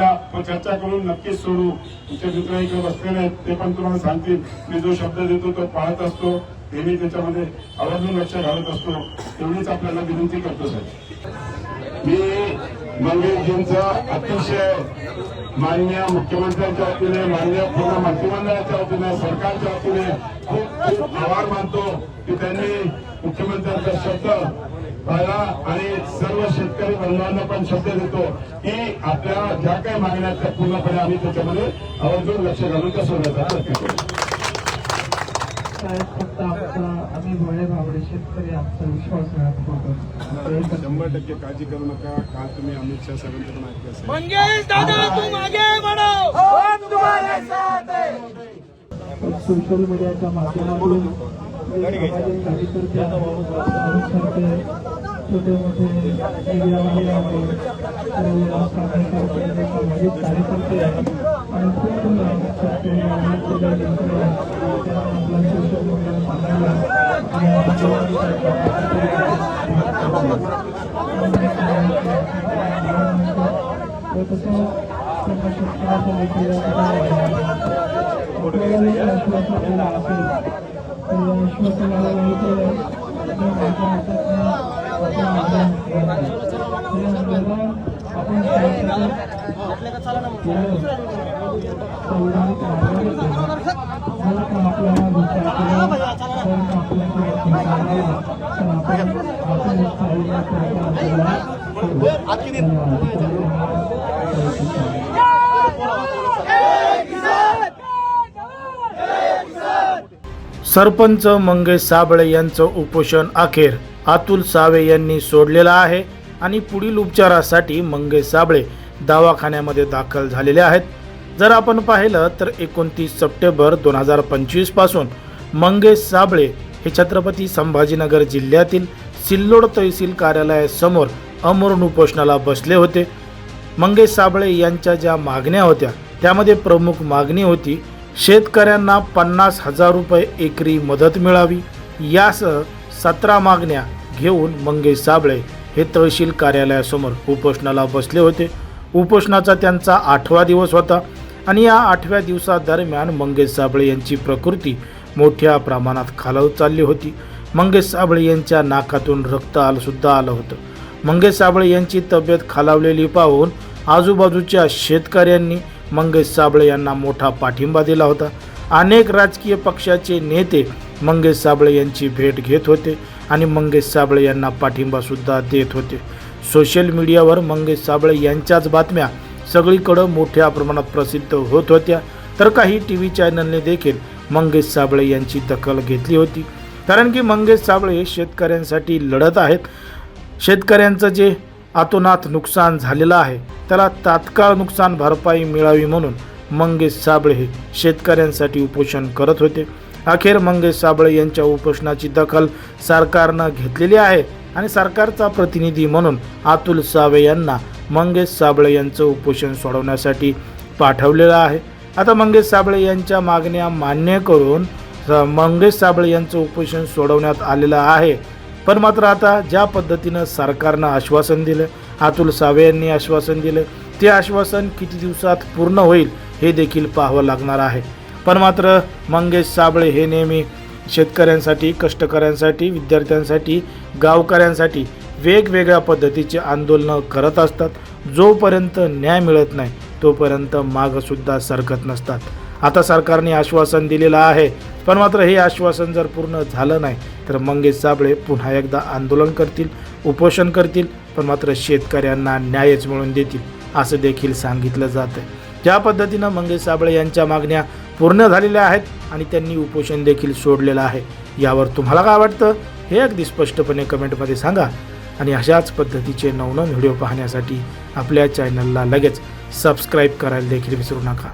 आपण चर्चा करून नक्कीच सोडू. तुमचे मित्र इकडे बसलेले आहेत ते पण तुम्हाला सांगतील. मी जो शब्द देतो तो पाळत असतो. हे मी त्याच्यामध्ये आवर्जून लक्ष घालत असतो. तेवढीच आपल्याला विनंती करतो साहेब. मी मंगेशजींचा अतिशय मान्य मुख्यमंत्र्यांच्या वतीने मान्य पूर्ण मंत्रिमंडळाच्या वतीने सरकारच्या वतीने खूप खूप आभार मानतो की त्यांनी मुख्यमंत्र्यांचा शब्द पाहिला आणि बंधूंना पण शब्द देतो की आपल्या ज्या काही मागण्या आहेत त्या पूर्णपणे आम्ही त्याच्यामध्ये आवर्जून लक्ष घालून त्या सोडण्याचा प्रयत्न करू साहेब फक्त आमचा आम्ही भोळे भावडे शेतकरी आमचा विश्वास राहतो शंभर टक्के काळजी करू नका. काल तुम्ही अमित शहा साहेबांकडून ऐकलं असेल. मंगेश दादा तुम आगे बढ़ो हम तुम्हारे साथ हैं सोशल मीडियाच्या माध्यमातून कार्यकर्ते छोटे मोठे मीडियावाले आहे सर्व कार्यकर्ते सामाजिक कार्यकर्ते आहेत आणि खूप शेतकरी मेहनत केलेले सरपंच मंगेश साबळे यांचं उपोषण अखेर अतुल सावे यांनी सोडलेलं आहे आणि पुढील उपचारासाठी मंगेश साबळे दवाखान्यामध्ये दाखल झालेले आहेत. जर आपण पाहिलं तर एकोणतीस सप्टेंबर दोन हजार पंचवीसपासून मंगेश साबळे हे छत्रपती संभाजीनगर जिल्ह्यातील सिल्लोड तहसील कार्यालयासमोर अमरण उपोषणाला बसले होते. मंगेश साबळे यांच्या ज्या मागण्या होत्या त्यामध्ये प्रमुख मागणी होती शेतकऱ्यांना पन्नास हजार रुपये एकरी मदत मिळावी. यासह सतरा मागण्या घेऊन मंगेश साबळे हे तहसील कार्यालयासमोर उपोषणाला बसले होते. उपोषणाचा त्यांचा आठवा दिवस होता. आणि या आठव्या दिवसादरम्यान मंगेश साबळे यांची प्रकृती मोठ्या प्रमाणात खालावत चालली होती. मंगेश साबळे यांच्या नाकातून रक्त आलं सुद्धा आलं होतं. मंगेश साबळे यांची तब्येत खालावलेली पाहून आजूबाजूच्या शेतकऱ्यांनी मंगेश साबळे यांना मोठा पाठिंबा दिला होता. अनेक राजकीय पक्षाचे नेते मंगेश साबळे यांची भेट घेत होते आणि मंगेश साबळे यांना पाठिंबासुद्धा देत होते. सोशल मीडियावर मंगेश साबळे यांच्याच बातम्या सगळीकडं मोठ्या प्रमाणात प्रसिद्ध होत होत्या. तर काही टी व्ही चॅनलने देखील मंगेश साबळे यांची दखल घेतली होती. कारण की मंगेश साबळे हे शेतकऱ्यांसाठी लढत आहेत. शेतकऱ्यांचं जे आतोनात नुकसान झालेलं आहे त्याला तात्काळ नुकसान भरपाई मिळावी म्हणून मंगेश साबळे हे शेतकऱ्यांसाठी उपोषण करत होते. अखेर मंगेश साबळे यांच्या उपोषणाची दखल सरकारनं घेतलेली आहे. आणि सरकारचा प्रतिनिधी म्हणून अतुल सावे यांना मंगेश साबळे यांचं उपोषण सोडवण्यासाठी पाठवलेलं आहे. आता मंगेश साबळे यांच्या मागण्या मान्य करून मंगेश साबळे यांचं उपोषण सोडवण्यात आलेलं आहे. पण मात्र आता ज्या पद्धतीनं सरकारनं आश्वासन दिलं अतुल सावे यांनी आश्वासन दिलं ते आश्वासन किती दिवसात पूर्ण होईल हे देखील पाहावं लागणार आहे. पण मात्र मंगेश साबळे हे नेहमी शेतकऱ्यांसाठी कष्टकऱ्यांसाठी विद्यार्थ्यांसाठी गावकऱ्यांसाठी वेगवेगळ्या पद्धतीचे आंदोलनं करत असतात. जोपर्यंत न्याय मिळत नाही तोपर्यंत मागसुद्धा सरकत नसतात. आता सरकारने आश्वासन दिलेलं आहे पण मात्र हे आश्वासन जर पूर्ण झालं नाही तर मंगेश साबळे पुन्हा एकदा आंदोलन करतील उपोषण करतील पण मात्र शेतकऱ्यांना न्यायच मिळून देतील असं देखील सांगितलं जातं ज्या पद्धतीनं मंगेश साबळे यांच्या मागण्या पूर्ण झालेल्या आहेत आणि त्यांनी उपोषण देखील सोडलेलं आहे. यावर तुम्हाला काय वाटतं? हे अगदी स्पष्टपणे कमेंटमध्ये सांगा. आणि अशाच पद्धतीचे नवनवीन व्हिडिओ पाहण्यासाठी आपल्या चॅनलला लगेच सबस्क्राईब करायला देखील विसरू नका.